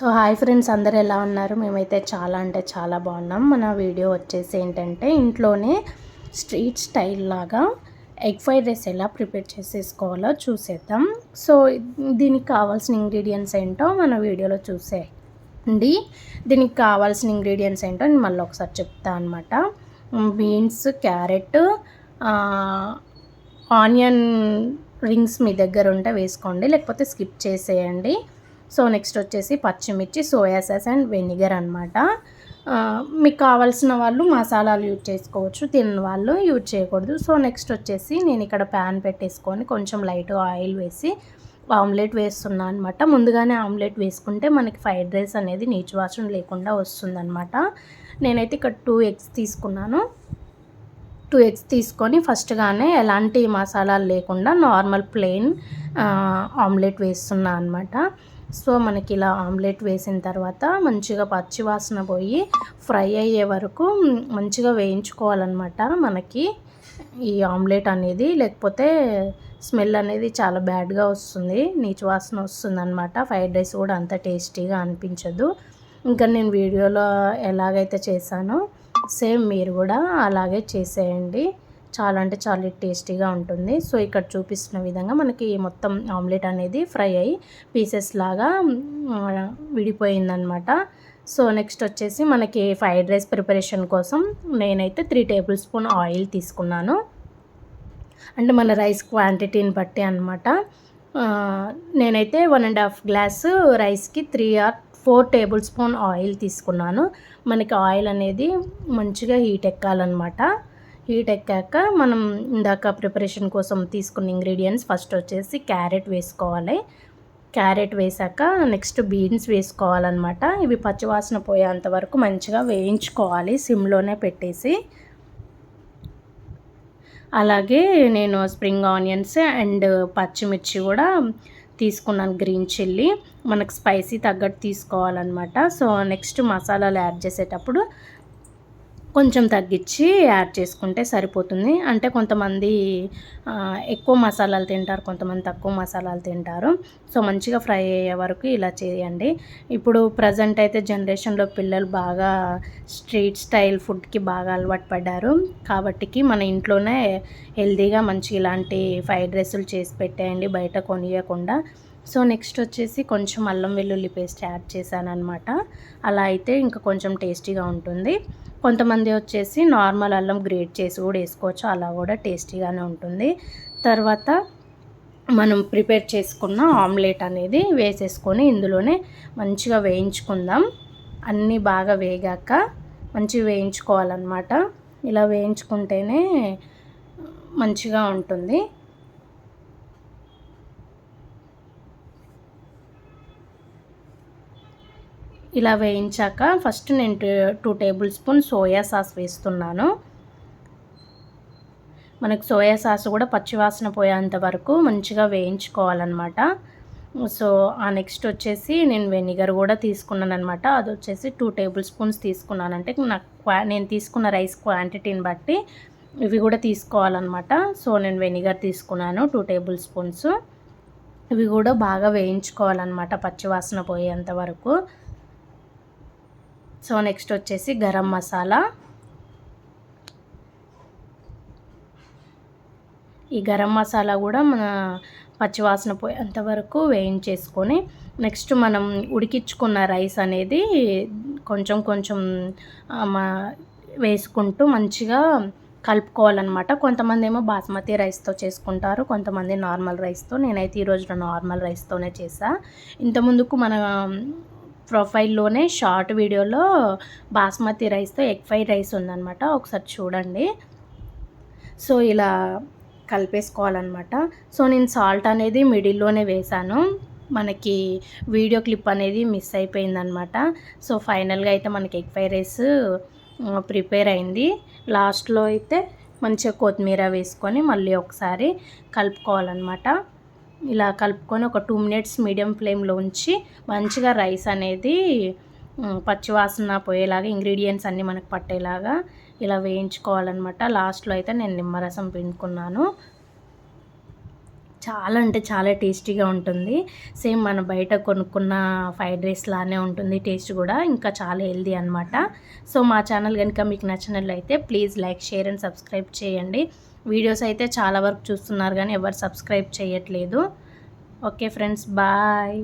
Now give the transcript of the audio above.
So hi friends అందరు ఎలా ఉన్నారు? మేమైతే చాలా అంటే చాలా బాగున్నాం. మన వీడియో వచ్చేసి ఏంటంటే ఇంట్లోనే స్ట్రీట్ స్టైల్ లాగా ఎగ్ ఫ్రైడ్ రైస్ ఎలా ప్రిపేర్ చేసేసుకోవాలో చూసేద్దాం. సో దీనికి కావాల్సిన ఇంగ్రీడియంట్స్ ఏంటో మన వీడియోలో చూసేయండి. దీనికి కావాల్సిన ఇంగ్రీడియంట్స్ ఏంటో నేను మళ్ళీ ఒకసారి చెప్తా అనమాట బీన్స్ క్యారెట్ ఆనియన్ రింగ్స్ మీ దగ్గర ఉంటే వేసుకోండి లేకపోతే స్కిప్ చేసేయండి. సో నెక్స్ట్ వచ్చేసి పచ్చిమిర్చి సోయా సాస్ అండ్ వెనిగర్ అనమాట మీకు కావాల్సిన వాళ్ళు మసాలాలు యూజ్ చేసుకోవచ్చు తిన్న వాళ్ళు యూజ్ చేయకూడదు. సో నెక్స్ట్ వచ్చేసి నేను ఇక్కడ ప్యాన్ పెట్టేసుకొని కొంచెం లైట్గా ఆయిల్ వేసి ఆమ్లెట్ వేస్తున్నాను అనమాట ముందుగానే ఆమ్లెట్ వేసుకుంటే మనకి ఫ్రైడ్ రైస్ అనేది నీచు వాసన లేకుండా వస్తుందన్నమాట. నేనైతే ఇక్కడ టూ ఎగ్స్ తీసుకున్నాను. టూ ఎగ్స్ తీసుకొని ఫస్ట్గానే ఎలాంటి మసాలాలు లేకుండా నార్మల్ ప్లెయిన్ ఆమ్లెట్ వేస్తున్నాను అనమాట సో మనకి ఇలా ఆమ్లెట్ వేసిన తర్వాత మంచిగా పచ్చివాసన పోయి ఫ్రై అయ్యే వరకు మంచిగా వేయించుకోవాలన్నమాట మనకి. ఈ ఆమ్లెట్ అనేది లేకపోతే స్మెల్ అనేది చాలా బ్యాడ్గా వస్తుంది నీచు వాసన వస్తుంది అనమాట ఫ్రైడ్ రైస్ కూడా అంత టేస్టీగా అనిపించదు. ఇంకా నేను వీడియోలో ఎలాగైతే చేశానో సేమ్ మీరు కూడా అలాగే చేసేయండి. చాలా అంటే చాలా టేస్టీగా ఉంటుంది. సో ఇక్కడ చూపిస్తున్న విధంగా మనకి మొత్తం ఆమ్లెట్ అనేది ఫ్రై అయ్యి పీసెస్ లాగా విడిపోయిందనమాట సో నెక్స్ట్ వచ్చేసి మనకి ఫ్రైడ్ రైస్ ప్రిపరేషన్ కోసం నేనైతే త్రీ టేబుల్ స్పూన్ ఆయిల్ తీసుకున్నాను. అంటే మన రైస్ క్వాంటిటీని బట్టి అనమాట నేనైతే వన్ అండ్ హాఫ్ గ్లాస్ రైస్కి three or four tablespoon oil తీసుకున్నాను. మనకి ఆయిల్ అనేది మంచిగా హీట్ ఎక్కాలన్నమాట. హీట్ ఎక్కాక మనం ఇందాక ప్రిపరేషన్ కోసం తీసుకున్న ఇంగ్రీడియంట్స్ ఫస్ట్ వచ్చేసి క్యారెట్ వేసుకోవాలి. క్యారెట్ వేసాక నెక్స్ట్ బీన్స్ వేసుకోవాలన్నమాట. ఇవి పచ్చివాసన పోయేంత వరకు మంచిగా వేయించుకోవాలి సిమ్లోనే పెట్టేసి. అలాగే నేను స్ప్రింగ్ ఆనియన్స్ అండ్ పచ్చిమిర్చి కూడా తీసుకున్నాను గ్రీన్ చిల్లీ. మనకు స్పైసీ తగ్గట్టు తీసుకోవాలన్నమాట. సో నెక్స్ట్ మసాలాలు యాడ్ చేసేటప్పుడు కొంచెం తగ్గించి యాడ్ చేసుకుంటే సరిపోతుంది. అంటే కొంతమంది ఎక్కువ మసాలాలు తింటారు కొంతమంది తక్కువ మసాలాలు తింటారు. సో మంచిగా ఫ్రై అయ్యే వరకు ఇలా చేయండి. ఇప్పుడు ప్రజెంట్ అయితే జనరేషన్లో పిల్లలు బాగా స్ట్రీట్ స్టైల్ ఫుడ్కి బాగా అలవాటు పడ్డారు. కాబట్టికి మన ఇంట్లోనే హెల్తీగా మంచి ఇలాంటి ఫ్రైడ్ రైసులు చేసి పెట్టేయండి. బయట కొనియకుండా. సో నెక్స్ట్ వచ్చేసి కొంచెం అల్లం వెల్లుల్లి పేస్ట్ యాడ్ చేశాను అనమాట అలా అయితే ఇంకా కొంచెం టేస్టీగా ఉంటుంది. కొంతమంది వచ్చేసి నార్మల్ అల్లం గ్రేట్ చేసి కూడా వేసుకోవచ్చు. అలా కూడా టేస్టీగానే ఉంటుంది. తర్వాత మనం ప్రిపేర్ చేసుకున్న ఆమ్లెట్ అనేది వేసేసుకొని ఇందులోనే మంచిగా వేయించుకుందాం. అన్నీ బాగా వేగాక మంచిగా వేయించుకోవాలన్నమాట. ఇలా వేయించుకుంటేనే మంచిగా ఉంటుంది. ఇలా వేయించాక ఫస్ట్ నేను two table spoon soya sauce వేస్తున్నాను. మనకు సోయా సాస్ కూడా పచ్చివాసన పోయేంత వరకు మంచిగా వేయించుకోవాలన్నమాట. సో ఆ నెక్స్ట్ వచ్చేసి నేను వెనిగర్ కూడా తీసుకున్నాను అనమాట అది వచ్చేసి టూ టేబుల్ స్పూన్స్ తీసుకున్నాను. అంటే నాకు నేను తీసుకున్న రైస్ క్వాంటిటీని బట్టి ఇవి కూడా తీసుకోవాలన్నమాట. సో నేను వెనిగర్ తీసుకున్నాను టూ టేబుల్ స్పూన్స్. ఇవి కూడా బాగా వేయించుకోవాలన్నమాట పచ్చివాసన పోయేంత వరకు. సో నెక్స్ట్ వచ్చేసి గరం మసాలా. ఈ గరం మసాలా కూడా మన పచ్చివాసన పోయేంత వరకు వేయించేసుకొని నెక్స్ట్ మనం ఉడికించుకున్న రైస్ అనేది కొంచెం కొంచెం వేసుకుంటూ మంచిగా కలుపుకోవాలన్నమాట. కొంతమంది ఏమో బాస్మతి రైస్తో చేసుకుంటారు కొంతమంది నార్మల్ రైస్తో. నేనైతే ఈరోజు నార్మల్ రైస్తోనే చేసా ఇంతకుముందుకు మన ప్రొఫైల్లోనే షార్ట్ వీడియోలో బాస్మతి రైస్తో ఎగ్ ఫ్రైడ్ రైస్ ఉందన్నమాట. ఒకసారి చూడండి. సో ఇలా కలిపేసుకోవాలన్నమాట. సో నేను సాల్ట్ అనేది మిడిల్లోనే వేశాను. మనకి వీడియో క్లిప్ అనేది మిస్ అయిపోయిందనమాట సో ఫైనల్గా అయితే మనకి ఎగ్ ఫ్రైడ్ రైస్ ప్రిపేర్ అయింది. లాస్ట్లో అయితే మంచిగా కొత్తిమీర వేసుకొని మళ్ళీ ఒకసారి కలుపుకోవాలన్నమాట. ఇలా కలుపుకొని ఒక టూ మినిట్స్ మీడియం ఫ్లేమ్లో ఉంచి మంచిగా రైస్ అనేది పచ్చివాసన పోయేలాగా ఇంగ్రీడియంట్స్ అన్నీ మనకు పట్టేలాగా ఇలా వేయించుకోవాలన్నమాట. లాస్ట్లో అయితే నేను నిమ్మరసం పిండుకున్నాను. చాలా అంటే చాలా టేస్టీగా ఉంటుంది. సేమ్ మన బయట కొనుక్కున్న ఫ్రైడ్ రైస్ లానే ఉంటుంది టేస్ట్ కూడా ఇంకా చాలా హెల్దీ అనమాట సో మా ఛానల్ కనుక మీకు నచ్చినట్లయితే please like share and subscribe చేయండి. వీడియోస్ అయితే చాలా వరకు చూస్తున్నారు కానీ ఎవరు సబ్స్క్రైబ్ చేయట్లేదు. Okay friends bye.